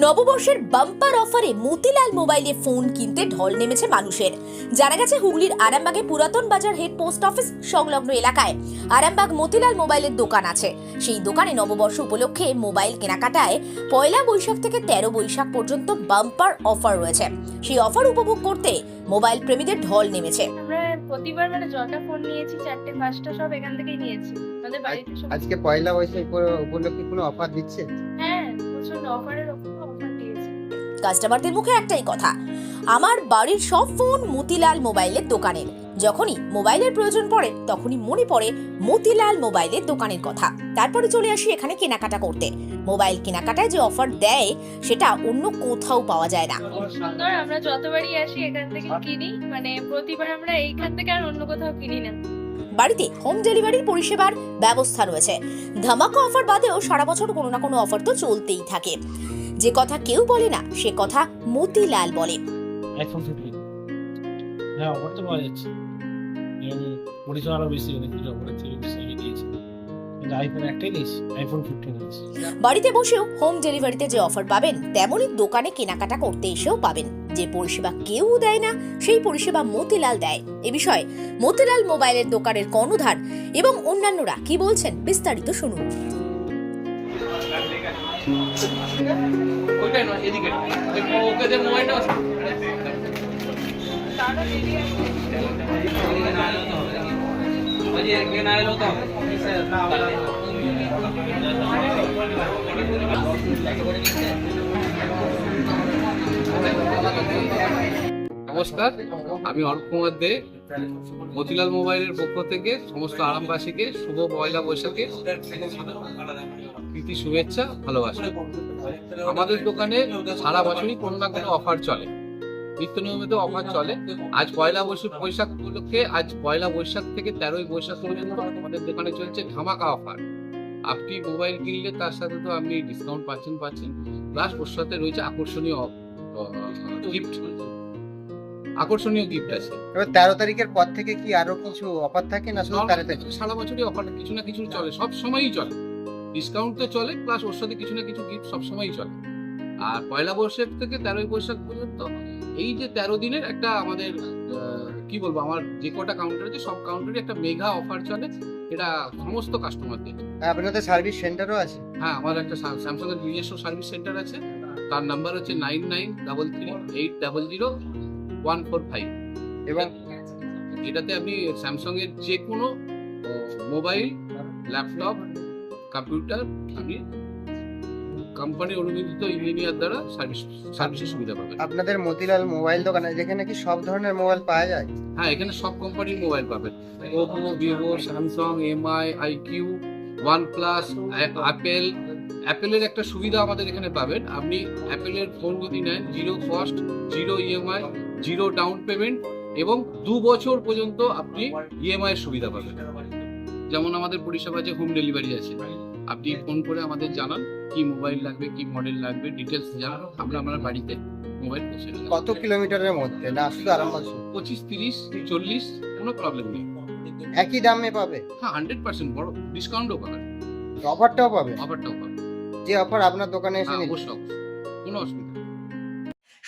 নববর্ষের বাম্পার অফারে মতিলাল মোবাইলে ফোন কিনতে ঢল নেমেছে মানুষের। জানা গেছে হুগলির আরামবাগে পুরাতন বাজার হেড পোস্ট অফিস সংলগ্ন এলাকায় আরামবাগ মতিলাল মোবাইলের দোকান আছে। সেই দোকানে নববর্ষ উপলক্ষে মোবাইল কেনাকাটায় পয়লা বৈশাখ থেকে তেরো বৈশাখ পর্যন্ত বাম্পার অফার রয়েছে। সেই অফার উপভোগ করতে মোবাইল প্রেমীদের ঢল নেমেছে। প্রতিবার মানে যটা ফোন নিয়েছি চারটে পাঁচটা সব এখান থেকেই নিয়েছি। আমাদের বাড়িতে আজকে পয়লা বৈশাখ উপলক্ষে কোনো অফার দিচ্ছে? হ্যাঁ। প্রচণ্ড অফারের অফার দিয়েছে? কাস্টমারদের মুখে একটাই কথা আমার বাড়ির সব ফোন মতিলাল মোবাইলের দোকানের। যখনই মোবাইলের প্রয়োজন পড়ে তখনই মনে পড়ে মতিলাল মোবাইলের দোকানের কথা। তারপরে চলে আসি এখানে কেনাকাটা করতে। মোবাইল কেনাকাটায় যে অফার দেয় সেটা অন্য কোথাও পাওয়া যায় না। সুন্দর আমরা যতবারই আসি এখান থেকে কিনি মানে প্রতিবার আমরা এইখান থেকে আর অন্য কোথাও কিনি না। বাড়িতে হোম ডেলিভারির পরিষেবার ব্যবস্থা রয়েছে। ধামাকা অফার বাদেও সারা বছর কোনো না কোনো অফার তো চলতেই থাকে। যে কথা কেউ বলে না সে কথা মতিলাল বলে। হ্যাঁ অফার তো পাওয়া যাচ্ছে। এবং পরিষেবা আরও বেশি অনেক কিছু অফারের থেকে বেশি আমি দিয়েছি কিন্তু আইফোন একটাই নিয়েছি আইফোন ফিফটিন আছে বাড়িতে বসেও হোম ডেলিভারিতে যে অফার পাবেন তেমনই দোকানে কেনাকাটা করতে এসেও পাবেন। যে পরিষেবা কেউ দেয় না সেই পরিষেবা মতিলাল দেয়। এ বিষয়ে মতিলাল মোবাইলের দোকানের কর্ণধার এবং অন্যান্যরা কি বলছেন বিস্তারিত শুনুন। ওইটাই নমস্কার। আমি অরূপ কুমার দে, মতিলাল মোবাইলের পক্ষ থেকে সমস্ত আরামবাসীকে শুভ পয়লা বৈশাখে প্রীতি শুভেচ্ছা, ভালোবাসা। আমাদের দোকানে সারা বছরই কোনো না কোনো অফার চলে। নিত্য নিয়মিত অফার চলে। আজ পয়লা বৈশাখ বৈশাখ উপলক্ষে আজ পয়লা বৈশাখ থেকে তেরোই বৈশাখ পর্যন্ত আমাদের দোকানে চলছে ধামাকা অফার আপনি মোবাইল কিনলে তার সাথে তো আপনি ডিসকাউন্ট পাচ্ছেন পাচ্ছেন। প্লাস ওর সাথে রয়েছে আকর্ষণীয় গিফট আকর্ষণীয় গিফট আছে। এবার তেরো তারিখের পর থেকে কি আরও কিছু অফার থাকে না শুধু তেরো তারিখ সারা বছরই অফার কিছু না কিছু চলে সব সময়ই চলে। ডিসকাউন্ট তো চলে প্লাস ওর সাথে কিছু না কিছু গিফট সব সময়ই চলে। আর পয়লা বৈশাখ থেকে তেরোই বৈশাখ পর্যন্ত এই যে তেরো দিনের একটা আমাদের কি বলব আমার যে কটা কাউন্টার আছে সব কাউন্টারে একটা মেগা অফার চলে এটা সমস্ত কাস্টমারদের আপনাদের সার্ভিস সেন্টারও আছে। হ্যাঁ আমার একটা স্যামসাং এর নিজস্ব সার্ভিস সেন্টার আছে তার নাম্বার হচ্ছে nine nine double three eight double zero one four five. এবং এটাতে আপনি স্যামসাং এর যে কোনো মোবাইল ল্যাপটপ কম্পিউটার আপনি কোম্পানি অনুমোদিত ইঞ্জিনিয়ার দ্বারা সার্ভিস সার্ভিসের সুবিধা পাবেন। আপনাদের মতিলাল মোবাইল দোকান যেখানে কি সব ধরনের মোবাইল পাওয়া যায়? হ্যাঁ এখানে সব কোম্পানির মোবাইল পাবেন। Oppo Vivo Samsung MI iQOO OnePlus Apple অ্যাপেলের একটা সুবিধা আমাদের এখানে পাবেন। আপনি অ্যাপেলের ফোন যদি নেন zero cost zero EMI zero down payment এবং দু বছর পর্যন্ত আপনি ইএমআই এর সুবিধা পাবেন। যেমন আমাদের পরিষেবা যে হোম ডেলিভারি আছে। আপনি ফোন করে আমাদের জানান কি মোবাইল লাগবে কি মডেল লাগবে ডিটেলস জানান আমরা আমার বাড়িতে মোবাইল পৌঁছে দেবো। কত কিলোমিটারের মধ্যে? না শুধু আরামবাগ পঁচিশ তিরিশ চল্লিশ কোনো প্রবলেম নেই। একই দামে পাবে? হ্যাঁ হান্ড্রেড পার্সেন্ট বড় ডিসকাউন্টও পাবেন। অফারটাও পাবে? অফারটাও পাবে যে অফার আপনার দোকানে এসে হ্যাঁ অবশ্যই কোনো অসুবিধা।